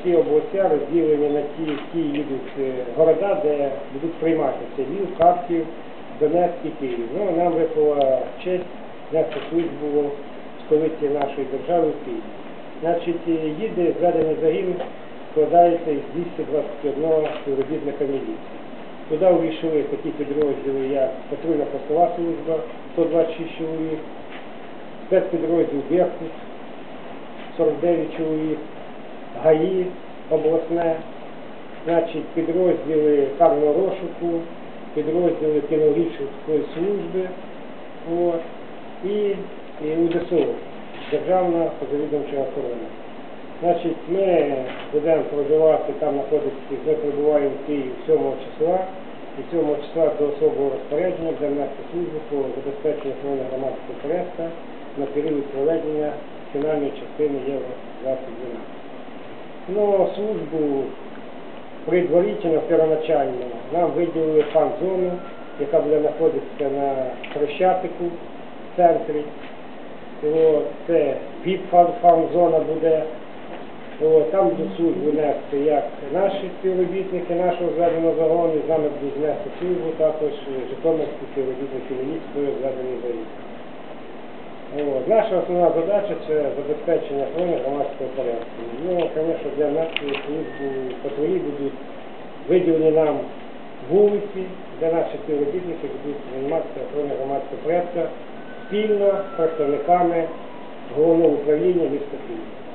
всі області розділені на ті, ті їдуть е, города, де будуть приймати це Львів, Харків, Донецьк і Київ. Ну, нам випала честь нести службу в столиці нашої держави в Києві. Значить, е, їде зведений загін, складається із 221 співробітника міліції. Туди увійшли такі підрозділи, як патрульна постова служба, 126 чоловік, спецпідрозділ Беркут, 49 чоловік, ГАІ обласне, значить, підрозділи карного розшуку, підрозділи кінологічної служби от, і, і УДСО, Державна позавідомча охорона. Значить, ми будемо проживати, там знаходитися, ми перебуваємо в Києві 7 числа, і 7 числа до особого розпорядження будемо нести службу по забезпеченню охорони громадського порядку на період проведення фінальної частини Євро 2012. Ну, службу предварительно, первоначально нам виділили фан-зону, яка буде знаходитися на Хрещатику в центрі. От, це віп-фан-зона буде. Там будуть службу нести як наші співробітники нашого зведеного загону, з нами будуть нести службу також житомирські співробітники міліції зведений загін. От. Наша основна задача це забезпечення охорони громадського порядку. Ну, звісно, для нас службу патрулі будуть виділені нам вулиці, де наші співробітники будуть займатися охорони громадського порядка спільно з представниками головного управління міста Києва.